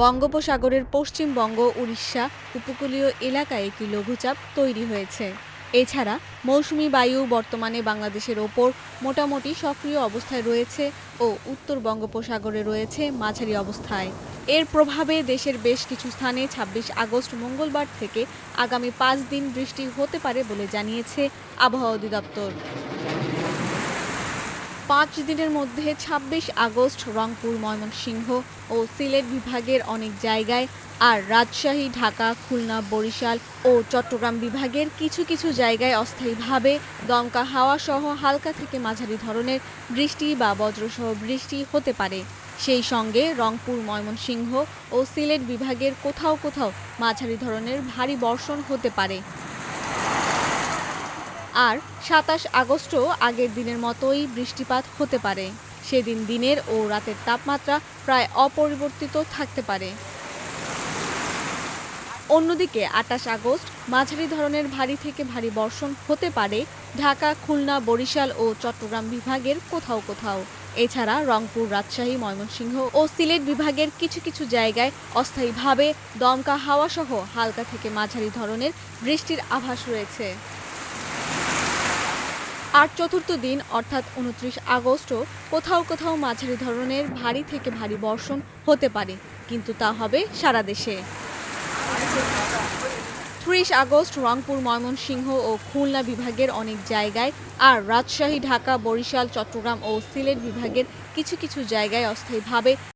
বঙ্গোপসাগরের পশ্চিমবঙ্গ, উড়িষ্যা উপকূলীয় এলাকায় একটি লঘুচাপ তৈরি হয়েছে। এছাড়া মৌসুমি বায়ু বর্তমানে বাংলাদেশের ওপর মোটামুটি সক্রিয় অবস্থায় রয়েছে ও উত্তর বঙ্গোপসাগরে রয়েছে মাঝারি অবস্থায়। এর প্রভাবে দেশের বেশ কিছু স্থানে ২৬ আগস্ট মঙ্গলবার থেকে আগামী পাঁচ দিন বৃষ্টি হতে পারে বলে জানিয়েছে আবহাওয়া অধিদপ্তর। পাঁচ দিনের মধ্যে ২৬ আগস্ট রংপুর, ময়মনসিংহ ও সিলেট বিভাগের অনেক জায়গায় আর রাজশাহী, ঢাকা, খুলনা, বরিশাল ও চট্টগ্রাম বিভাগের কিছু কিছু জায়গায় অস্থায়ীভাবে দমকা হাওয়া সহ হালকা থেকে মাঝারি ধরনের বৃষ্টি বা বজ্রসহ বৃষ্টি হতে পারে। সেই সঙ্গে রংপুর, ময়মনসিংহ ও সিলেট বিভাগের কোথাও কোথাও মাঝারি ধরনের ভারী বর্ষণ হতে পারে। আর সাতাশ আগস্টও আগের দিনের মতোই বৃষ্টিপাত হতে পারে। সেদিন দিনের ও রাতের তাপমাত্রা প্রায় অপরিবর্তিত থাকতে পারে। অন্যদিকে আটাশ আগস্ট মাঝারি ধরনের ভারী থেকে ভারী বর্ষণ হতে পারে ঢাকা, খুলনা, বরিশাল ও চট্টগ্রাম বিভাগের কোথাও কোথাও। এছাড়া রংপুর, রাজশাহী, ময়মনসিংহ ও সিলেট বিভাগের কিছু কিছু জায়গায় অস্থায়ীভাবে দমকা হাওয়াসহ হালকা থেকে মাঝারি ধরনের বৃষ্টির আভাস রয়েছে। আর চতুর্থ দিন, অর্থাৎ উনত্রিশ আগস্টও, কোথাও কোথাও মাঝারি ধরনের ভারী থেকে ভারী বর্ষণ হতে পারে, কিন্তু তা হবে সারা দেশে। ত্রিশ আগস্ট, রংপুর, ময়মনসিংহ ও খুলনা বিভাগের অনেক জায়গায় আর রাজশাহী, ঢাকা, বরিশাল, চট্টগ্রাম ও সিলেট বিভাগের কিছু কিছু জায়গায় অস্থায়ীভাবে